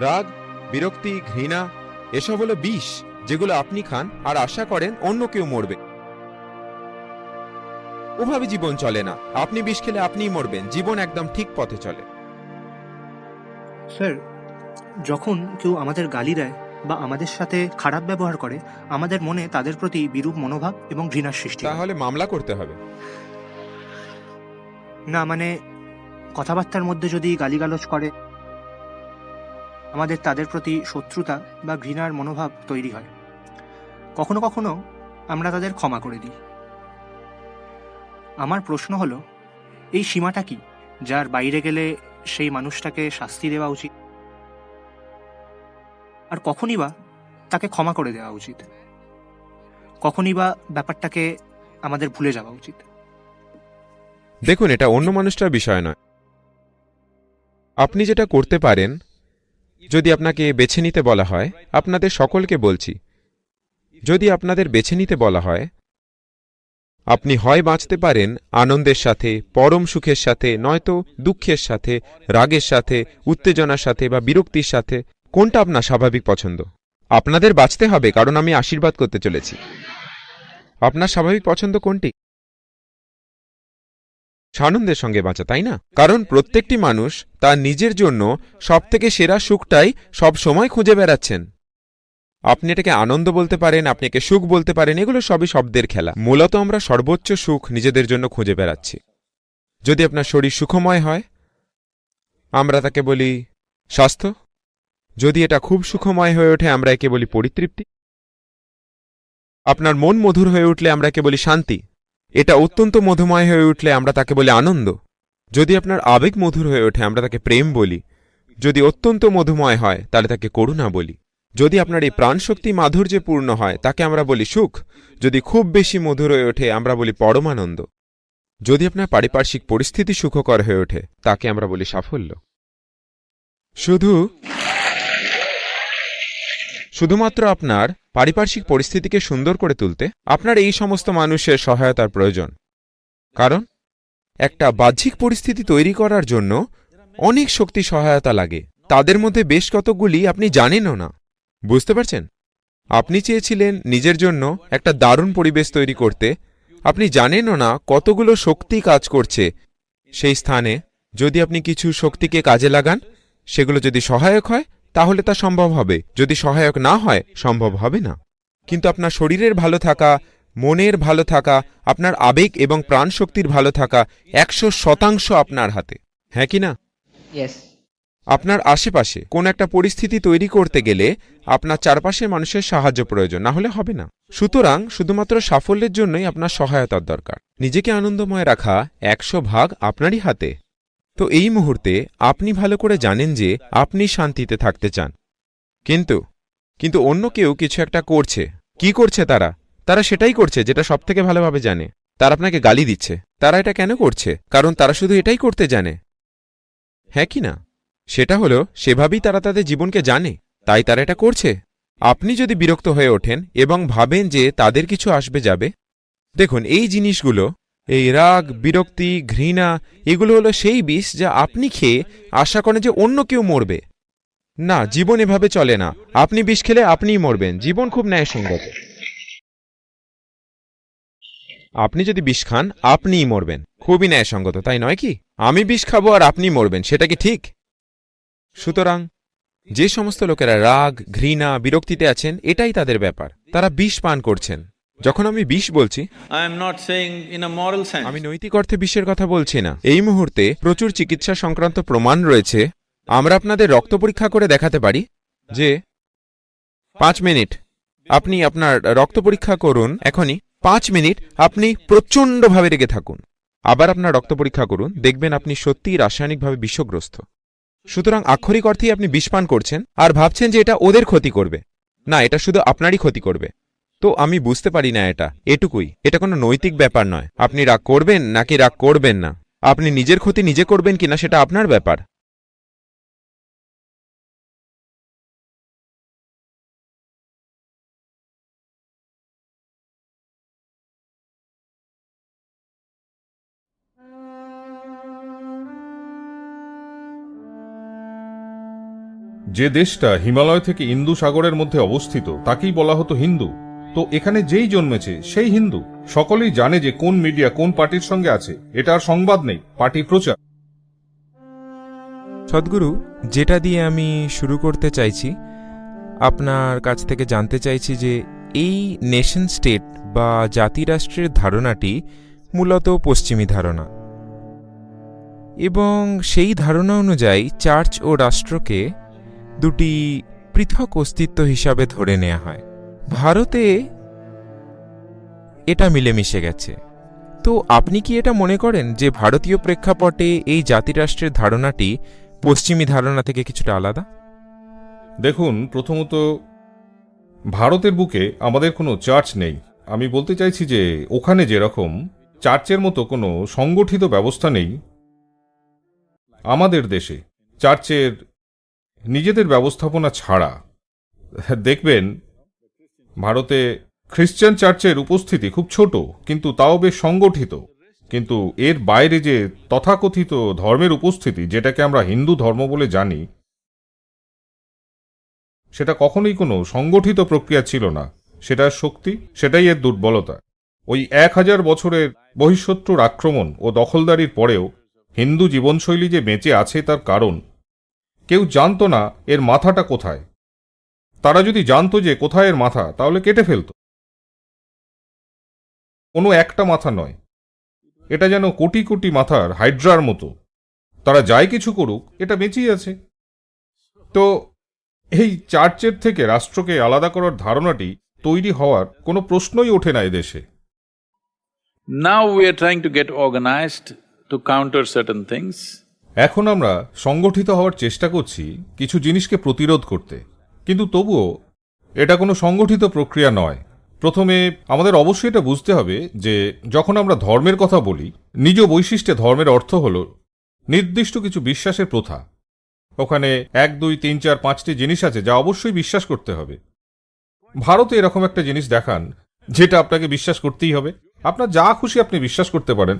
রাগ বিরক্তি ঘৃণা এসব হলো বিষ যেগুলো আপনি খান আর আশা করেন অন্য কেউ মরবে। ওভাবে জীবন চলে না। আপনি বিষ খেলে আপনিই মরবেন। জীবন একদম ঠিক পথে চলে। স্যার যখন কেউ আমাদের গালি দেয় বা আমাদের সাথে খারাপ ব্যবহার করে আমাদের মনে তাদের প্রতি বিরূপ মনোভাব এবং ঘৃণার সৃষ্টি হয়। তাহলে মামলা করতে হবে। না মানে কথাবার্তার মধ্যে যদি গালিগালাজ করে আমাদের তাদের প্রতি শত্রুতা বা ঘৃণার মনোভাব তৈরি হয়। কখনো কখনো আমরা তাদের ক্ষমা করে দিই। আমার প্রশ্ন হলো, এই সীমাটা কি যার বাইরে গেলে সেই মানুষটাকে শাস্তি দেওয়া উচিত? আর কখনই বা তাকে ক্ষমা করে দেওয়া উচিত? কখনই বা ব্যাপারটাকে আমাদের ভুলে যাওয়া উচিত? দেখুন, এটা অন্য মানুষটার বিষয় নয়। আপনি যেটা করতে পারেন যদি আপনাকে বেছে নিতে বলা হয়, আপনাদের সকলকে বলছি। যদি আপনাদের বেছে নিতে বলা হয়, আপনি হয় বাঁচতে পারেন আনন্দের সাথে, পরম সুখের সাথে, নয়তো দুঃখের সাথে, রাগের সাথে, উত্তেজনার সাথে বা বিরক্তির সাথে, কোনটা আপনার স্বাভাবিক পছন্দ? আপনাদের বাঁচতে হবে, কারণ আমি আশীর্বাদ করতে চলেছি। আপনার স্বাভাবিক পছন্দ কোনটি? সানন্দের সঙ্গে বাঁচা, তাই না? কারণ প্রত্যেকটি মানুষ তার নিজের জন্য সবথেকে সেরা সুখটাই সব সময় খুঁজে বেড়াচ্ছেন। আপনি এটাকে আনন্দ বলতে পারেন, আপনি একে সুখ বলতে পারেন, এগুলো সবই শব্দের খেলা। মূলত আমরা সর্বোচ্চ সুখ নিজেদের জন্য খুঁজে বেড়াচ্ছি। যদি আপনার শরীর সুখময় হয়, আমরা তাকে বলি স্বাস্থ্য। যদি এটা খুব সুখময় হয়ে ওঠে, আমরা একে বলি পরিতৃপ্তি। আপনার মন মধুর হয়ে উঠলে আমরা একে বলি শান্তি। এটা অত্যন্ত মধুময় হয়ে উঠলে আমরা তাকে বলি আনন্দ। যদি আপনার আবেগ মধুর হয়ে ওঠে, আমরা তাকে প্রেম বলি। যদি অত্যন্ত মধুময় হয়, তাহলে তাকে করুণা বলি। যদি আপনার এই প্রাণশক্তি মাধুর্যপূর্ণ হয়, তাকে আমরা বলি সুখ। যদি খুব বেশি মধুর হয়ে ওঠে, আমরা বলি পরমানন্দ। যদি আপনার পারিপার্শ্বিক পরিস্থিতি সুখকর হয়ে ওঠে, তাকে আমরা বলি সাফল্য। শুধু, শুধুমাত্র আপনার পারিপার্শ্বিক পরিস্থিতিকে সুন্দর করে তুলতে আপনার এই সমস্ত মানুষের সহায়তার প্রয়োজন। কারণ, একটা বাহ্যিক পরিস্থিতি তৈরি করার জন্য অনেক শক্তি সহায়তা লাগে। তাদের মধ্যে বেশ কতগুলি আপনি জানেনও না। বুঝতে পারছেন? আপনি চেয়েছিলেন নিজের জন্য একটা দারুণ পরিবেশ তৈরি করতে। আপনি জানেনও না কতগুলো শক্তি কাজ করছে। সেই স্থানে যদি আপনি কিছু শক্তিকে কাজে লাগান, সেগুলো যদি সহায়ক হয় তাহলে তা সম্ভব হবে। যদি সহায়ক না হয় সম্ভব হবে না। কিন্তু আপনার শরীরের ভালো থাকা মনের ভালো থাকা আপনার আবেগ এবং প্রাণশক্তির ভালো থাকা একশো শতাংশ আপনার হাতে। হ্যাঁ কি না? আপনার আশেপাশে কোন একটা পরিস্থিতি তৈরি করতে গেলে আপনার চারপাশের মানুষের সাহায্য প্রয়োজন না হলে হবে না। সুতরাং শুধুমাত্র সাফল্যের জন্যই আপনার সহায়তার দরকার। নিজেকে আনন্দময় রাখা একশো ভাগ আপনারই হাতে। তো এই মুহূর্তে আপনি ভালো করে জানেন যে আপনি শান্তিতে থাকতে চান। কিন্তু কিন্তু অন্য কেউ কিছু একটা করছে। কি করছে তারা? তারা সেটাই করছে যেটা সবথেকে ভালোভাবে জানে। তারা আপনাকে গালি দিচ্ছে। তারা এটা কেন করছে? কারণ তারা শুধু এটাই করতে জানে। হ্যাঁ কি না? সেটা হলো, সেভাবেই তারা তাদের জীবনকে জানে। তাই তারা এটা করছে। আপনি যদি বিরক্ত হয়ে ওঠেন এবং ভাবেন যে তাদের কিছু আসবে যাবে। দেখুন, এই জিনিসগুলো এই রাগ, বিরক্তি, ঘৃণা, এগুলো হলো সেই বিষ যা আপনি খেয়ে আশা করেন যে অন্য কেউ মরবে। না, জীবন এভাবে চলে না। আপনি বিষ খেলে আপনিই মরবেন। জীবন খুব ন্যায়সঙ্গত। আপনি যদি বিষ খান, আপনিই মরবেন। খুবই ন্যায়সঙ্গত, তাই নয় কি? আমি বিষ খাব আর আপনি মরবেন, সেটা কি ঠিক? সুতরাং যে সমস্ত লোকেরা রাগ, ঘৃণা, বিরক্তিতে আছেন, এটাই তাদের ব্যাপার। তারা বিষ পান করছেন। যখন আমি বিষ বলছি. আমি নৈতিক অর্থে বিষের কথা বলছি না। এই মুহূর্তে প্রচুর চিকিৎসা সংক্রান্ত প্রমাণ রয়েছে। আমরা আপনাদের রক্ত পরীক্ষা করে দেখাতে পারি যে পাঁচ মিনিট আপনি আপনার রক্ত পরীক্ষা করুন এখনই পাঁচ মিনিট আপনি প্রচণ্ডভাবে রেগে থাকুন। আবার আপনার রক্ত পরীক্ষা করুন দেখবেন আপনি সত্যিই রাসায়নিকভাবে বিষগ্রস্ত। সুতরাং আক্ষরিক অর্থেই আপনি বিষ পান করছেন আর ভাবছেন যে এটা ওদের ক্ষতি করবে। না এটা শুধু আপনারই ক্ষতি করবে। তো আমি বুঝতে পারি না এটা। এটুকুই। এটা কোনো নৈতিক ব্যাপার নয়। আপনি রাগ করবেন নাকি রাগ করবেন না? আপনি নিজের ক্ষতি নিজে করবেন কিনা সেটা আপনার ব্যাপার। যে দেশটা হিমালয় থেকে ইন্দু সাগরের মধ্যে অবস্থিত, তাকেই বলা হতো হিন্দু। তো এখানে যেই জন্মেছে, সেই হিন্দু। সকলেই জানে যে কোন মিডিয়া কোন পার্টির সঙ্গে আছে। এটা আর সংবাদ নেই, পার্টি প্রচার। সদ্গুরু, যেটা দিয়ে আমি শুরু করতে চাইছি, আপনার কাছ থেকে জানতে চাইছি যে এই নেশন স্টেট বা জাতিরাষ্ট্রের ধারণাটি মূলত পশ্চিমী ধারণা। এবং সেই ধারণা অনুযায়ী চার্চ ও রাষ্ট্রকে দুটি পৃথক অস্তিত্ব হিসাবে ধরে নেওয়া হয়। ভারতে এটা মিলেমিশে গেছে। তো আপনি কি এটা মনে করেন যে ভারতীয় প্রেক্ষাপটে এই জাতিরাষ্ট্রের ধারণাটি পশ্চিমী ধারণা থেকে কিছুটা আলাদা? দেখুন, প্রথমত ভারতের বুকে আমাদের কোনো চার্চ নেই। আমি বলতে চাইছি যে ওখানে যেরকম চার্চের মতো কোনো সংগঠিত ব্যবস্থা নেই আমাদের দেশে। চার্চের নিজেদের ব্যবস্থাপনা ছাড়া। দেখবেন ভারতে খ্রিশ্চান চার্চের উপস্থিতি খুব ছোট, কিন্তু তাও বেশ সংগঠিত। কিন্তু এর বাইরে যে তথাকথিত ধর্মের উপস্থিতি, যেটাকে আমরা হিন্দু ধর্ম বলে জানি, সেটা কখনোই কোনো সংগঠিত প্রক্রিয়া ছিল না। সেটার শক্তি, সেটাই এর দুর্বলতা। ওই এক হাজার বছরের বহিঃশত্রুর আক্রমণ ও দখলদারির পরেও হিন্দু জীবনশৈলী যে বেঁচে আছে তার কারণ, কেউ জানতো না এর মাথাটা কোথায়। তারা যদি জানতো যে কোথায় এর মাথা তাহলে কেটে ফেলত। কোনো একটা মাথা নয়। এটা যেন কোটি কোটি মাথার হাইড্রার মতো। তারা যাই কিছু করুক এটা বেঁচেই আছে। তো এই চার্চের থেকে রাষ্ট্রকে আলাদা করার ধারণাটি তৈরি হওয়ার কোনো প্রশ্নই ওঠে না এদেশে। Now we are trying to get organized to counter certain things. এখন আমরা সংগঠিত হওয়ার চেষ্টা করছি কিছু জিনিসকে প্রতিরোধ করতে। কিন্তু তবুও, এটা কোনো সংগঠিত প্রক্রিয়া নয়। প্রথমে আমাদের অবশ্যই এটা বুঝতে হবে যে, যখন আমরা ধর্মের কথা বলি, নিজ বৈশিষ্ট্যে ধর্মের অর্থ হল নির্দিষ্ট কিছু বিশ্বাসের প্রথা। ওখানে এক, দুই, তিন, চার, পাঁচটি জিনিস আছে যা অবশ্যই বিশ্বাস করতে হবে। ভারতে এরকম একটা জিনিস দেখান, যেটা আপনাকে বিশ্বাস করতেই হবে। আপনার যা খুশি আপনি বিশ্বাস করতে পারেন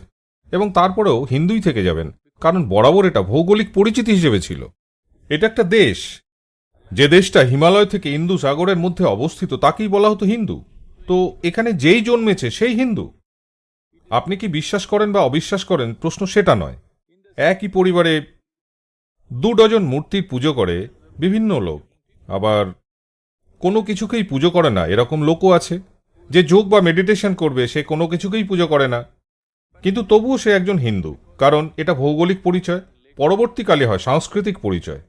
এবং তারপরেও হিন্দুই থেকে যাবেন, কারণ বরাবর এটা ভৌগোলিক পরিচিতি হিসেবে ছিল। এটা একটা দেশ যে দেশটা হিমালয় থেকে ইন্দু সাগরের মধ্যে অবস্থিত, তাকেই বলা হতো হিন্দু। তো এখানে যেই জন্মেছে সেই হিন্দু। আপনি কি বিশ্বাস করেন বা অবিশ্বাস করেন, প্রশ্ন সেটা নয়। একই পরিবারে দু ডজন মূর্তির পুজো করে বিভিন্ন লোক। আবার কোনো কিছুকেই পুজো করে না, এরকম লোকও আছে। যে যোগ বা মেডিটেশন করবে, সে কোনো কিছুকেই পুজো করে না। কিন্তু তবুও সে একজন হিন্দু, কারণ এটা ভৌগোলিক পরিচয়, পরবর্তীকালে হয় সাংস্কৃতিক পরিচয়।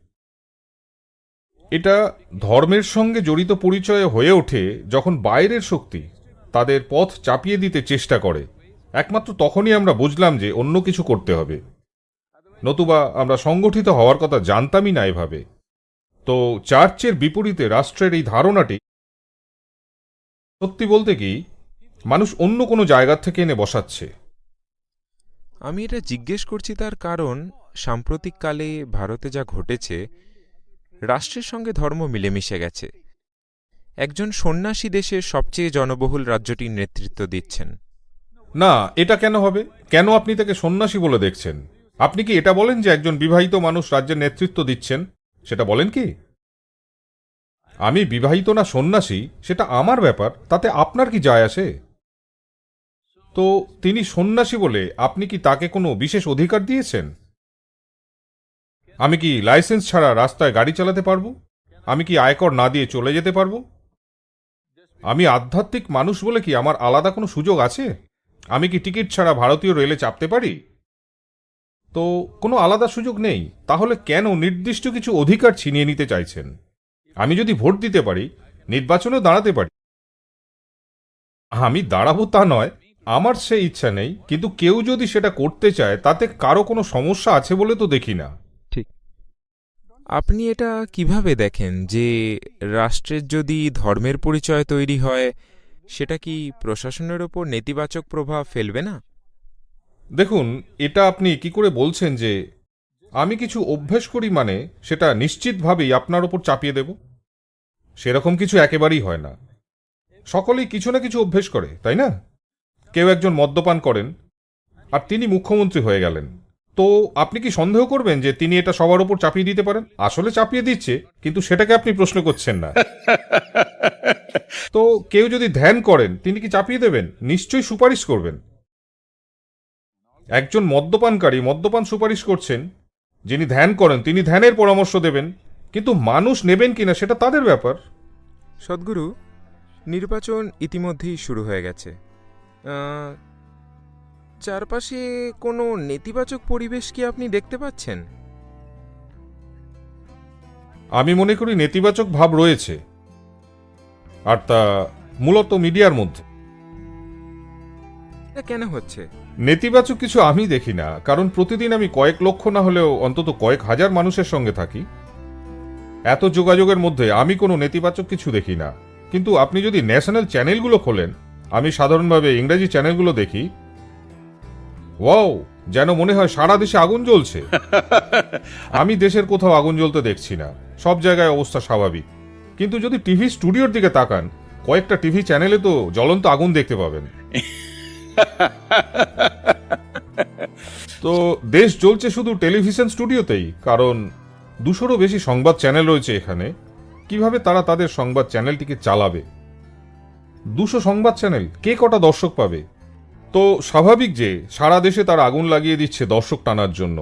এটা ধর্মের সঙ্গে জড়িত পরিচয় হয়ে ওঠে যখন বাইরের শক্তি তাদের পথ চাপিয়ে দিতে চেষ্টা করে। একমাত্র তখনই আমরা বুঝলাম যে অন্য কিছু করতে হবে। নতুবা আমরা সংগঠিত হওয়ার কথা জানতামই না এভাবে। তো চার্চের বিপরীতে রাষ্ট্রের এই ধারণাটি সত্যি বলতে কি, মানুষ অন্য কোনো জায়গা থেকে এনে বসাচ্ছে। আমি এটা জিজ্ঞেস করছি তার কারণ সাম্প্রতিককালে ভারতে যা ঘটেছে রাষ্ট্রের সঙ্গে ধর্ম মিলেমিশে গেছে। একজন সন্ন্যাসী দেশের সবচেয়ে জনবহুল রাজ্যটির নেতৃত্ব দিচ্ছেন। না, এটা কেন হবে? কেন আপনি তাকে সন্ন্যাসী বলে দেখছেন? আপনি কি এটা বলেন যে একজন বিবাহিত মানুষ রাজ্যের নেতৃত্ব দিচ্ছেন? সেটা বলেন কি? আমি বিবাহিত না সন্ন্যাসী, সেটা আমার ব্যাপার, তাতে আপনার কি যায় আসে? তো তিনি সন্ন্যাসী বলে আপনি কি তাকে কোনো বিশেষ অধিকার দিয়েছেন? আমি কি লাইসেন্স ছাড়া রাস্তায় গাড়ি চালাতে পারব? আমি কি আয়কর না দিয়ে চলে যেতে পারব? আমি আধ্যাত্মিক মানুষ বলে কি আমার আলাদা কোনো সুযোগ আছে? আমি কি টিকিট ছাড়া ভারতীয় রেলে চাপতে পারি? তো কোনো আলাদা সুযোগ নেই। তাহলে কেন নির্দিষ্ট কিছু অধিকার ছিনিয়ে নিতে চাইছেন? আমি যদি ভোট দিতে পারি, নির্বাচনেও দাঁড়াতে পারি। আমি দাঁড়াবো তা নয়, আমার সে ইচ্ছা নেই, কিন্তু কেউ যদি সেটা করতে চায়, তাতে কারও কোনো সমস্যা আছে বলে তো দেখি না। আপনি এটা কীভাবে দেখেন যে রাষ্ট্রের যদি ধর্মের পরিচয় তৈরি হয়, সেটা কি প্রশাসনের ওপর নেতিবাচক প্রভাব ফেলবে না? দেখুন, এটা আপনি কি করে বলছেন যে আমি কিছু অভ্যেস করি মানে সেটা নিশ্চিতভাবেই আপনার ওপর চাপিয়ে দেব? সেরকম কিছু একেবারেই হয় না। সকলেই কিছু না কিছু অভ্যেস করে, তাই না? কেউ একজন মদ্যপান করেন, আর তিনি মুখ্যমন্ত্রী হয়ে গেলেন। তো আপনি কি সন্দেহ করবেন যে তিনি এটা সবার উপর চাপিয়ে দিতে পারেন? আসলে চাপিয়ে দিচ্ছে কিন্তু সেটাকে আপনি প্রশ্ন করছেন না। তো কেউ যদি ধ্যান করেন তিনি কি চাপিয়ে দেবেন? নিশ্চয়ই সুপারিশ করবেন। একজন মদ্যপানকারী মদ্যপান সুপারিশ করছেন যিনি ধ্যান করেন তিনি ধ্যানের পরামর্শ দেবেন কিন্তু মানুষ নেবেন কিনা সেটা তাদের ব্যাপার। সদ্গুরু নির্বাচন ইতিমধ্যেই শুরু হয়ে গেছে। চারপাশে কোনো নেতিবাচক পরিবেশ কি আপনি দেখতে পাচ্ছেন? আমি মনে করি নেতিবাচক ভাব রয়েছে। আর তা মূলত মিডিয়ার মধ্যে। এটা কেন হচ্ছে? নেতিবাচক কিছু আমি দেখি না কারণ প্রতিদিন আমি কয়েক লক্ষ না হলেও অন্তত কয়েক হাজার মানুষের সঙ্গে থাকি। এত যোগাযোগের মধ্যে আমি কোনো নেতিবাচক কিছু দেখি না। কিন্তু আপনি যদি ন্যাশনাল চ্যানেলগুলো খোলেন আমি সাধারণভাবে ইংরেজি চ্যানেলগুলো দেখি ওয়াও যেন মনে হয় সারা দেশে আগুন জ্বলছে। আমি দেশের কোথাও আগুন জ্বলতে দেখছি না। সব জায়গায় অবস্থা স্বাভাবিক। কিন্তু যদি টিভি স্টুডিওর দিকে তাকান কয়েকটা টিভি চ্যানেলে তো জ্বলন্ত আগুন দেখতে পাবেন। তো দেশ জ্বলছে শুধু টেলিভিশন স্টুডিওতেই কারণ দুশোরও বেশি সংবাদ চ্যানেল রয়েছে এখানে। কীভাবে তারা তাদের সংবাদ চ্যানেলটিকে চালাবে? দুশো সংবাদ চ্যানেল কে কটা দর্শক পাবে? তো স্বাভাবিক যে সারা দেশে তারা আগুন লাগিয়ে দিচ্ছে দর্শক টানার জন্য।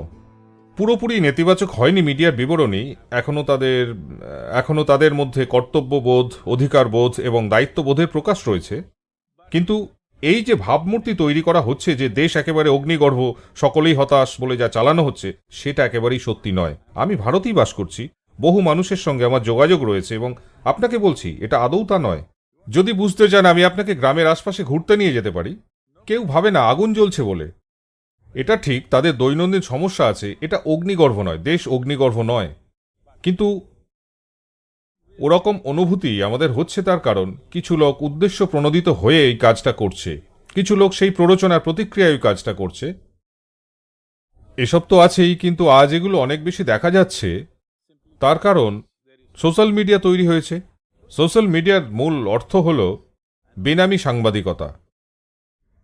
পুরোপুরি নেতিবাচক হয়নি মিডিয়ার বিবরণী, এখনও তাদের এখনও তাদের মধ্যে কর্তব্যবোধ, অধিকারবোধ এবং দায়িত্ববোধের প্রকাশ রয়েছে। কিন্তু এই যে ভাবমূর্তি তৈরি করা হচ্ছে যে দেশ একেবারে অগ্নিগর্ভ, সকলেই হতাশ বলে যা চালানো হচ্ছে, সেটা একেবারেই সত্যি নয়। আমি ভারতেই বাস করছি, বহু মানুষের সঙ্গে আমার যোগাযোগ রয়েছে এবং আপনাকে বলছি, এটা আদৌ তা নয়। যদি বুঝতে চান, আমি আপনাকে গ্রামের আশপাশে ঘুরতে নিয়ে যেতে পারি। কেউ ভাবে না আগুন জ্বলছে বলে। এটা ঠিক, তাদের দৈনন্দিন সমস্যা আছে, এটা অগ্নিগর্ভ নয়, দেশ অগ্নিগর্ভ নয়। কিন্তু ওরকম অনুভূতি আমাদের হচ্ছে তার কারণ, কিছু লোক উদ্দেশ্য প্রণোদিত হয়ে এই কাজটা করছে, কিছু লোক সেই প্ররোচনার প্রতিক্রিয়ায় ওই কাজটা করছে। এসব তো আছেই, কিন্তু আজ এগুলো অনেক বেশি দেখা যাচ্ছে। তার কারণ, সোশ্যাল মিডিয়া তৈরি হয়েছে। সোশ্যাল মিডিয়ার মূল অর্থ হল, বেনামি সাংবাদিকতা।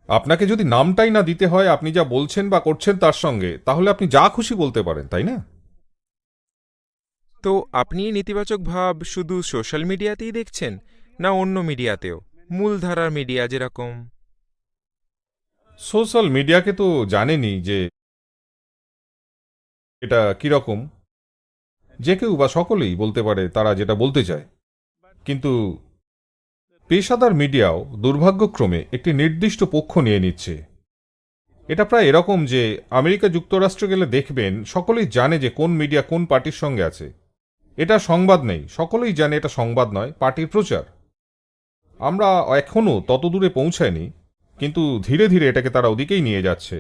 আপনাকে যদি নামটাই না দিতে হয় আপনি যা বলছেন বা করছেন তার সঙ্গে তাহলে আপনি যা খুশি বলতে পারেন তাই না? তো আপনি নেতিবাচক ভাব শুধু সোশ্যাল মিডিয়াতেই দেখছেন না অন্য মিডিয়াতেও? মূলধারার মিডিয়া যেরকম। সোশ্যাল মিডিয়াকে তো জানেনি যে এটা কীরকম। যে কেউ বা সকলেই বলতে পারে তারা যেটা বলতে চায়। কিন্তু পেশাদার মিডিয়াও দুর্ভাগ্যক্রমে একটি নির্দিষ্ট পক্ষ নিয়ে নিচ্ছে। এটা প্রায় এরকম যে আমেরিকা যুক্তরাষ্ট্র গেলে দেখবেন সকলেই জানে যে কোন মিডিয়া কোন পার্টির সঙ্গে আছে। এটা সংবাদ নেই, সকলেই জানে এটা সংবাদ নয়, পার্টির প্রচার। আমরা এখনও তত দূরে পৌঁছায়নি, কিন্তু ধীরে ধীরে এটাকে তারা ওদিকেই নিয়ে যাচ্ছে।